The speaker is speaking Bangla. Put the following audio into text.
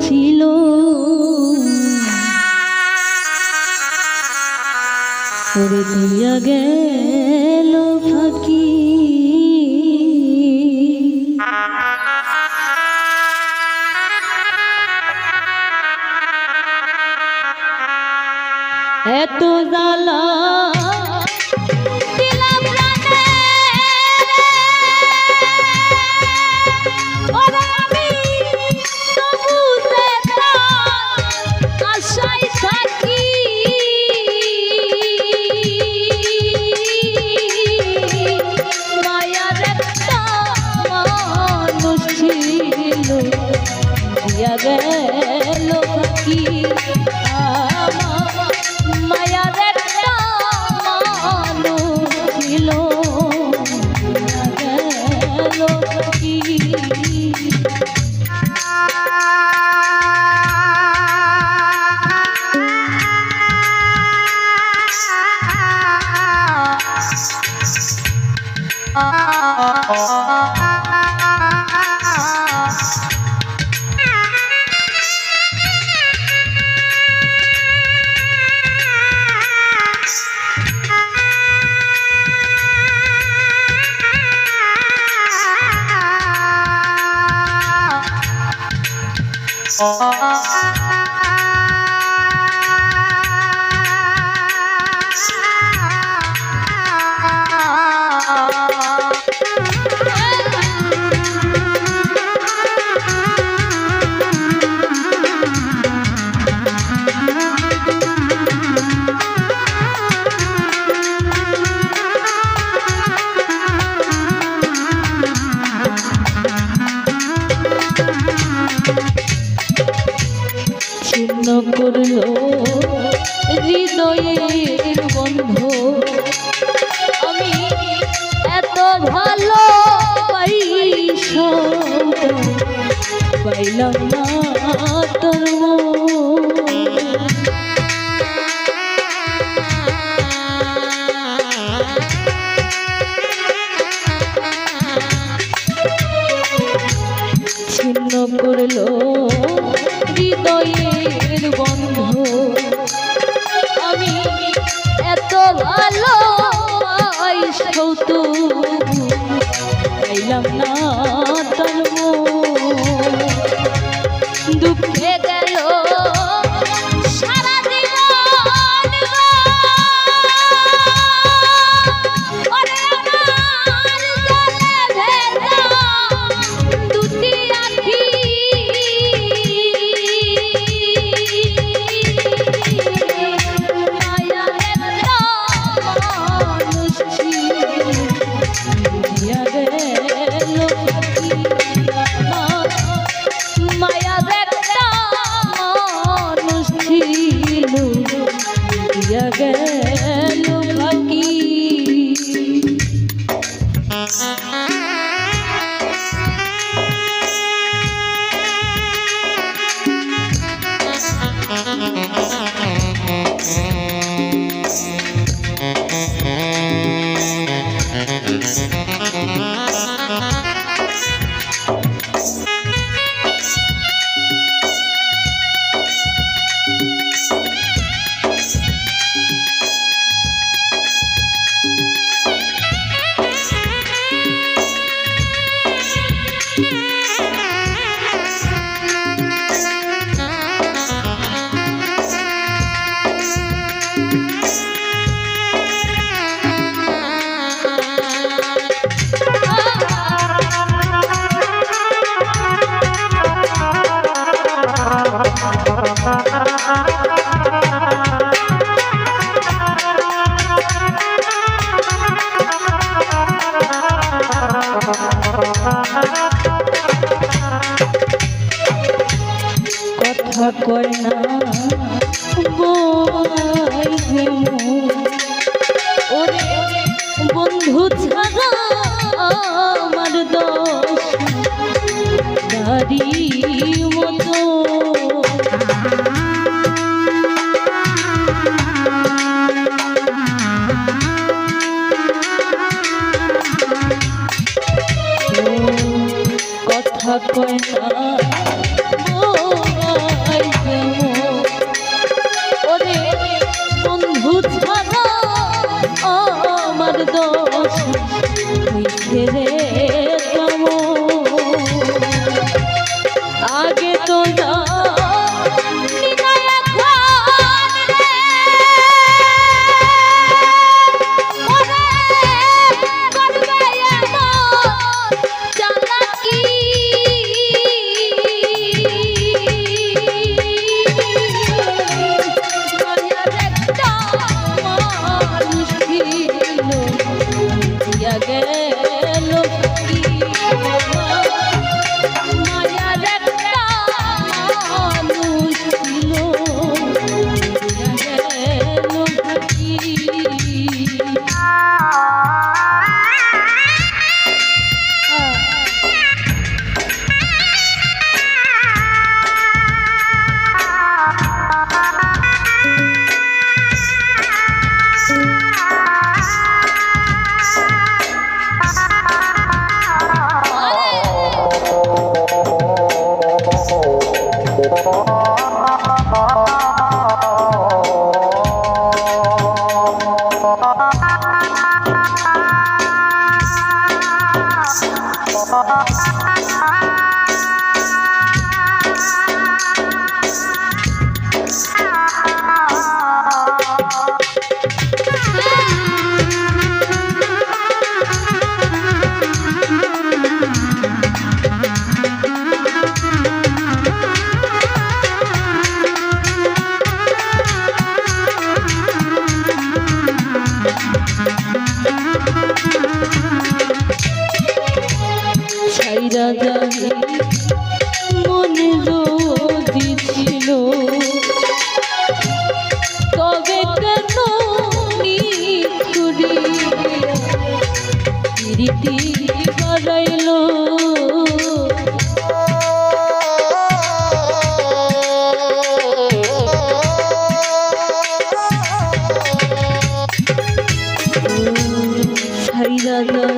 ছিল। করে দিয়া গেল ফাঁকি। এত জ্বালা Oh, oh, oh, oh, oh. হৃদয়ের বন্ধু। আমি এত ভালো পাইলাম না তোর হও তো পাইলাম না। हरी Ah ಜಗದ